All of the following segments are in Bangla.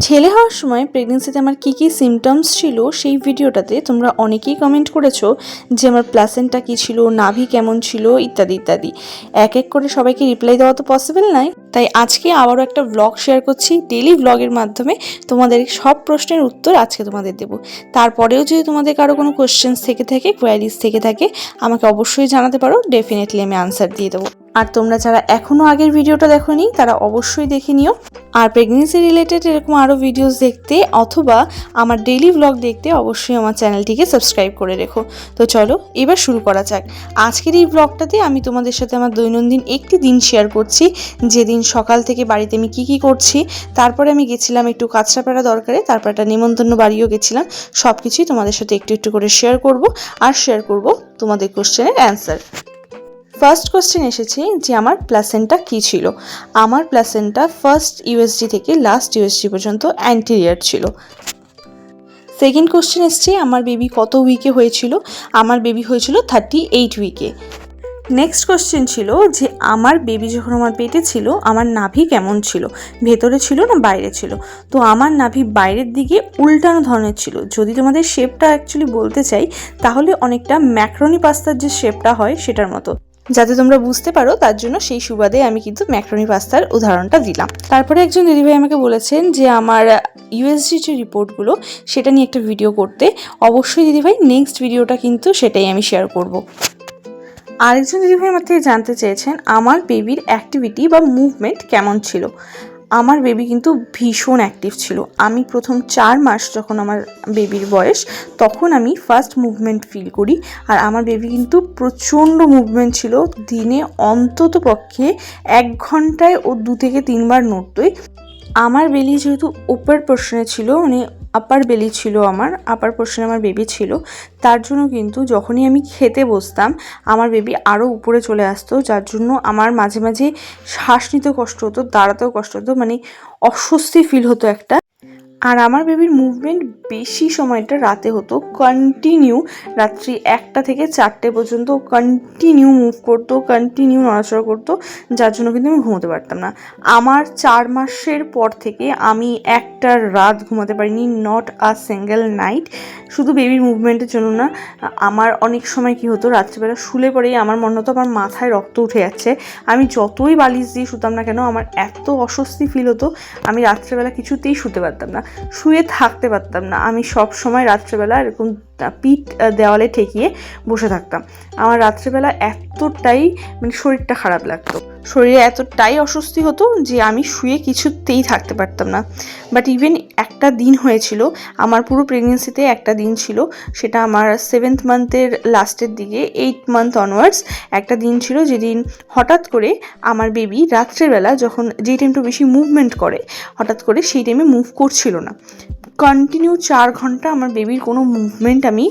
ছেলে হওয়ার সময় প্রেগনেন্সিতে আমার কী কী সিমটমস ছিল সেই ভিডিওটাতে তোমরা অনেকেই কমেন্ট করেছ যে আমার প্লাসেন্টটা কী ছিল, নাভি কেমন ছিল, ইত্যাদি ইত্যাদি। এক এক করে সবাইকে রিপ্লাই দেওয়া তো পসিবল নয় তাই আজকে আবারও একটা ব্লগ শেয়ার করছি। ডেলি ব্লগের মাধ্যমে তোমাদের সব প্রশ্নের উত্তর আজকে তোমাদের দেবো। তারপরেও যদি তোমাদের কারও কোনো কোশ্চেন্স থেকে থাকে কোয়ারিজ থেকে থাকে, আমাকে অবশ্যই জানাতে পারো ডেফিনেটলি আমি আনসার দিয়ে দেবো। আর তোমরা যারা এখনও আগের ভিডিওটা দেখোনি, তারা অবশ্যই দেখে নিও। আর প্রেগনেন্সি রিলেটেড এরকম আরও ভিডিওস দেখতে অথবা আমার ডেইলি ব্লগ দেখতে অবশ্যই আমার চ্যানেলটিকে সাবস্ক্রাইব করে রেখো। তো চলো, এবার শুরু করা যাক। আজকের এই ব্লগটাতে আমি তোমাদের সাথে আমার দৈনন্দিন একটি দিন শেয়ার করছি। যেদিন সকাল থেকে বাড়িতে আমি কি কি করছি, তারপরে আমি গেছিলাম একটু কাঁচরাপাড়া দরকারে, তারপর একটা নিমন্ত্রণ বাড়িও গেছিলাম সব কিছুই তোমাদের সাথে একটু একটু করে শেয়ার করব আর শেয়ার করব তোমাদের কোশ্চেনের অ্যান্সার ফার্স্ট কোশ্চেন এসেছে যে আমার প্লাসেন্টা কী ছিল? আমার প্লাসেন্টা ফার্স্ট ইউএসজি থেকে লাস্ট ইউএসজি পর্যন্ত অ্যান্টিরিয়ার ছিল। সেকেন্ড কোশ্চেন এসছে, আমার বেবি কত উইকে হয়েছিল? আমার বেবি হয়েছিল থার্টি এইট উইকে নেক্সট কোশ্চেন ছিল যে আমার বেবি যখন আমার পেটে ছিল, আমার নাভি কেমন ছিল? ভেতরে ছিল না বাইরে ছিল? তো আমার নাভি বাইরের দিকে উল্টানো ধরনের ছিল। যদি তোমাদের শেপটা অ্যাকচুয়ালি বলতে চাই, তাহলে অনেকটা ম্যাক্রনি পাস্তার যে শেপটা হয়, সেটার মতো। যাতে তোমরা বুঝতে পারো, তার জন্য সেই সুবাদে আমি কিন্তু ম্যাক্রনি পাস্তার উদাহরণটা দিলাম। তারপরে একজন দিদিভাই আমাকে বলেছেন যে আমার ইউএসজি যে রিপোর্টগুলো সেটা নিয়ে একটা ভিডিও করতে। অবশ্যই দিদিভাই নেক্সট ভিডিওটা কিন্তু সেটাই আমি শেয়ার করব। আরেকজন দিদিভাই আমার থেকে জানতে চেয়েছেন, আমার বেবির অ্যাক্টিভিটি বা মুভমেন্ট কেমন ছিল? আমার বেবি কিন্তু ভীষণ অ্যাক্টিভ ছিল। আমি প্রথম চার মাস যখন আমার বেবির বয়স, তখন আমি ফার্স্ট মুভমেন্ট ফিল করি। আর আমার বেবি কিন্তু প্রচণ্ড মুভমেন্ট ছিল। দিনে অন্তত পক্ষে এক ঘন্টায় ও দু থেকে তিনবার নড়তই আমার বেলি যেহেতু উপর পোর্শনে ছিল মানে আপার বেলি ছিল আমার, আপার পোর্শনে আমার বেবি ছিল। তার জন্য কিন্তু যখনই আমি খেতে বসতাম, আমার বেবি আরও উপরে চলে আসতো, যার জন্য আমার মাঝে মাঝে শ্বাস নিতে কষ্ট হতো, দাঁড়াতেও কষ্ট হতো মানে অস্বস্তি ফিল হতো একটা। আর আমার বেবির মুভমেন্ট বেশি সময়টা রাতে হতো। কন্টিনিউ রাত্রি একটা থেকে চারটে পর্যন্ত কন্টিনিউ মুভ করতো কন্টিনিউ নড়াচড়া করতো, যার জন্য কিন্তু আমি ঘুমোতে পারতাম না। আমার চার মাসের পর থেকে আমি একটা রাত ঘুমাতে পারিনি নট আ সিঙ্গেল নাইট শুধু বেবির মুভমেন্টের জন্য না, আমার অনেক সময় কি হতো, রাত্রিবেলা শুলে পরেই আমার মনে হতো আমার মাথায় রক্ত উঠে যাচ্ছে। আমি যতই বালিশ দিয়ে শুতাম না কেন, আমার এত অস্বস্তি ফিল হতো, আমি রাত্রেবেলা কিছুতেই শুতে পারতাম না। শুয়ে থাকতে পারতাম না। আমি সব সময় রাত্রেবেলা এরকম পিঠ দেওয়ালে ঠেকিয়ে বসে থাকতাম। আমার রাত্রেবেলা এতটাই মানে শরীরটা খারাপ লাগতো। শরীরে এতটাই অস্বস্তি হতো যে আমি শুয়ে কিছুতেই থাকতে পারতাম না। বাট ইভেন একটা দিন হয়েছিল, আমার পুরো প্রেগনেন্সিতে একটা দিন ছিল, সেটা আমার সেভেন্থ মান্থের লাস্টের দিকে এইট মান্থ অনওয়ার্ডস একটা দিন ছিল যেদিন হঠাৎ করে আমার বেবি রাত্রেবেলা যখন যেই টাইমটা বেশি মুভমেন্ট করে, হঠাৎ করে সেই টাইমে মুভ করছিল না। কন্টিনিউ চার ঘণ্টা আমার বেবির কোনো মুভমেন্ট আমি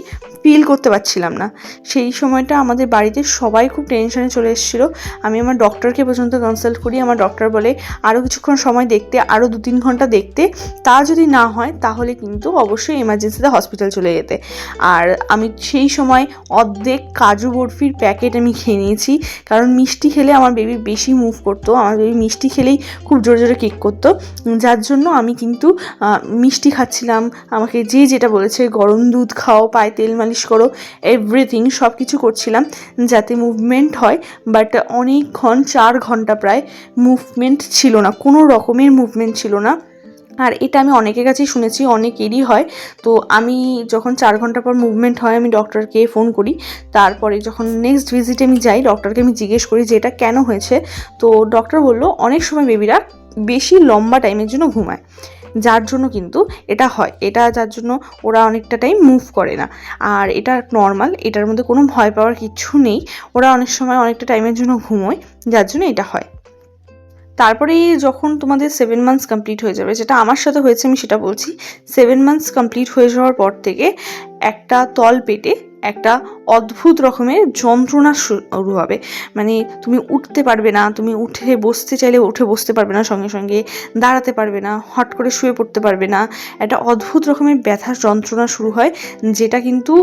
ফিল করতে পারছিলাম না। সেই সময়টা আমাদের বাড়িতে সবাই খুব টেনশনে চলে এসেছিল। আমি আমার ডক্টরকে পর্যন্ত কনসাল্ট করি। আমার ডক্টর বলে আরও কিছুক্ষণ সময় দেখতে আরও দু তিন ঘণ্টা দেখতে। তা যদি না হয়, তাহলে কিন্তু অবশ্যই এমার্জেন্সিতে হসপিটাল চলে যেতে। আর আমি সেই সময় অর্ধেক কাজু বরফির প্যাকেট আমি খেয়ে নিয়েছি। কারণ মিষ্টি খেলে আমার বেবি বেশি মুভ করতো। আমার বেবি মিষ্টি খেলেই খুব জোরে জোরে কেক করতো। যার জন্য আমি কিন্তু মিষ্টি খাচ্ছিলাম। আমাকে যে যেটা বলেছে, গরম দুধ খাও, পায়ে তেল মালিশ করো এভরিথিং সব কিছু করছিলাম যাতে মুভমেন্ট হয় বাট অনেকক্ষণ, চার ঘণ্টা প্রায় মুভমেন্ট ছিল না, কোনো রকমের মুভমেন্ট ছিল না। আর এটা আমি অনেকের কাছেই শুনেছি, অনেকেরই হয়। তো আমি যখন চার ঘণ্টা পর মুভমেন্ট হয়, আমি ডক্টরকে ফোন করি, তারপরে যখন নেক্সট ভিজিটে আমি যাই ডক্টরকে আমি জিজ্ঞেস করি যে এটা কেন হয়েছে? তো ডক্টর বলল, অনেক সময় বেবিরা বেশি লম্বা টাইমের জন্য ঘুমায়। যার জন্য কিন্তু এটা হয়। এটা যার জন্য ওরা অনেকটা টাইম মুভ করে না। আর এটা নর্মাল এটার মধ্যে কোনো ভয় পাওয়ার কিচ্ছু নেই। ওরা অনেক সময় অনেকটা টাইমের জন্য ঘুমোয়, যার জন্য এটা হয়। তারপরে যখন তোমাদের সেভেন মান্থস কমপ্লিট হয়ে যাবে, যেটা আমার সাথে হয়েছে, আমি সেটা বলছি। সেভেন মান্থস কমপ্লিট হয়ে যাওয়ার পর থেকে একটা তল পেটে একটা অদ্ভুত রকমের যন্ত্রণা শুরু হবে। মানে তুমি উঠতে পারবে না, তুমি উঠে বসতে চাইলে উঠে বসতে পারবে না, সঙ্গে সঙ্গে দাঁড়াতে পারবে না, হট করে শুয়ে পড়তে পারবে না। একটা অদ্ভুত রকমের ব্যথার যন্ত্রণা শুরু হয়, যেটা কিন্তু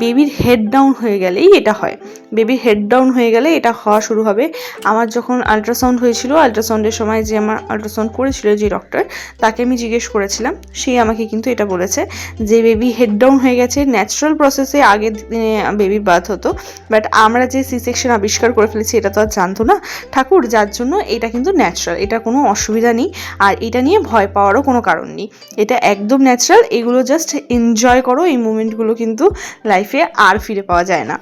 বেবির হেড ডাউন হয়ে গেলেই এটা হয়। বেবির হেড ডাউন হয়ে গেলে এটা হওয়া শুরু হবে। আমার যখন আল্ট্রাসাউন্ড হয়েছিল আল্ট্রাসাউন্ডের সময় যে আমার আল্ট্রাসাউন্ড করেছিল যে ডক্টর তাকে আমি জিজ্ঞেস করেছিলাম, সে আমাকে কিন্তু এটা বলেছে যে বেবি হেড ডাউন হয়ে গেছে ন্যাচারাল প্রসেসে আগের দিনে বেবি বার্থ হতো। বাট আমরা যে সি সেকশন আবিষ্কার করে ফেলেছি, এটা তো আর জানতো না। ঠাকুর, যার জন্য এটা কিন্তু ন্যাচারাল এটা কোনো অসুবিধা নেই। আর এটা নিয়ে ভয় পাওয়ারও কোনো কারণ নেই। এটা একদম ন্যাচারাল এগুলো জাস্ট এনজয় করো, এই মুমেন্টগুলো কিন্তু লাইফে আর ফিরে পাওয়া যায় না।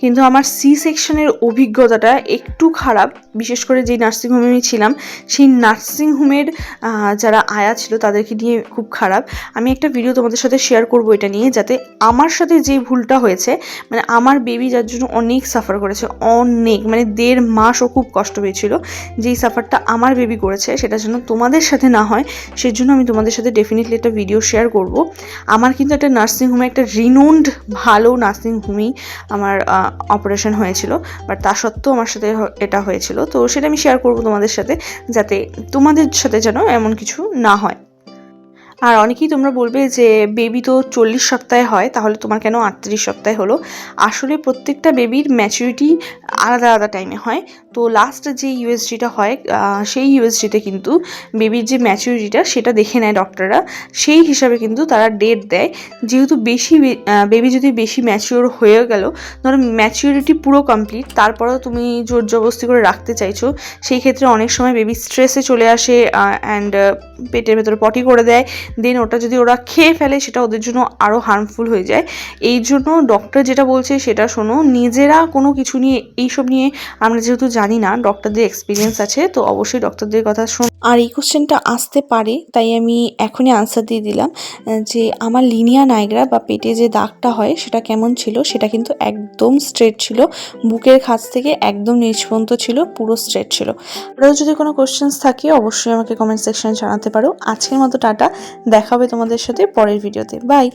কিন্তু আমার সি সেকশনের অভিজ্ঞতাটা একটু খারাপ, বিশেষ করে যেই নার্সিংহোমে আমি ছিলাম, সেই নার্সিংহোমের যারা আয়া ছিল তাদেরকে নিয়ে খুব খারাপ। আমি একটা ভিডিও তোমাদের সাথে শেয়ার করব এটা নিয়ে, যাতে আমার সাথে যে ভুলটা হয়েছে মানে আমার বেবি যার জন্য অনেক সাফার করেছে, অনেক মানে দেড় মাসও খুব কষ্ট পেয়েছিল, যেই সাফারটা আমার বেবি করেছে, সেটা যেন তোমাদের সাথে না হয়, সেজন্য আমি তোমাদের সাথে ডেফিনেটলি একটা ভিডিও শেয়ার করব। আমার কিন্তু একটা নার্সিংহোমে একটা রিনোন্ড ভালো নার্সিংহোমেই আমার অপারেশন হয়েছিল বাট তা সত্ত্বেও আমার সাথে এটা হয়েছিল। তো সেটা আমি শেয়ার করব তোমাদের সাথে, যাতে তোমাদের সাথে যেন এমন কিছু না হয়। আর অনেকেই তোমরা বলবে যে বেবি তো চল্লিশ সপ্তাহে হয়, তাহলে তোমার কেন আটত্রিশ সপ্তাহে হলো? আসলে প্রত্যেকটা বেবির ম্যাচুরিটি আলাদা আলাদা টাইমে হয়। তো লাস্ট যে ইউএসজিটা হয় সেই ইউএসজিতে কিন্তু বেবির যে ম্যাচুরিটিটা সেটা দেখে নেয় ডক্টররা সেই হিসাবে কিন্তু তারা ডেট দেয়। যেহেতু বেশি বেবি যদি বেশি ম্যাচিওর হয়ে গেল, ধরো ম্যাচিউরিটি পুরো কমপ্লিট তারপরেও তুমি জোর জবরদস্তি করে রাখতে চাইছো, সেই ক্ষেত্রে অনেক সময় বেবি স্ট্রেসে চলে আসে অ্যান্ড পেটের ভেতরে পটি করে দেয়। দেন ওটা যদি ওরা খেয়ে ফেলে, সেটা ওদের জন্য আরও হার্মফুল হয়ে যায়। এই জন্য ডক্টর যেটা বলছে সেটা শোনো, নিজেরা কোনো কিছু নিয়ে, এইসব নিয়ে আমরা যেহেতু জানি না ডক্টরদের এক্সপিরিয়েন্স আছে, তো অবশ্যই ডক্টরদের কথা শোন। আর এই কোশ্চেনটা আসতে পারে, তাই আমি এখনই আনসার দিয়ে দিলাম যে আমার লিনিয়া নাইগ্রা বা পেটে যে দাগটা হয় সেটা কেমন ছিল, সেটা কিন্তু একদম স্ট্রেট ছিল, বুকের খাঁজ থেকে একদম নিচ পর্যন্ত ছিল, পুরো স্ট্রেট ছিল। আরও যদি কোনো কোশ্চেন্স থাকে, অবশ্যই আমাকে কমেন্ট সেকশনে জানাতে পারো। আজকের মতো টাটা, দেখা হবে তোমাদের সাথে পরের ভিডিওতে বাই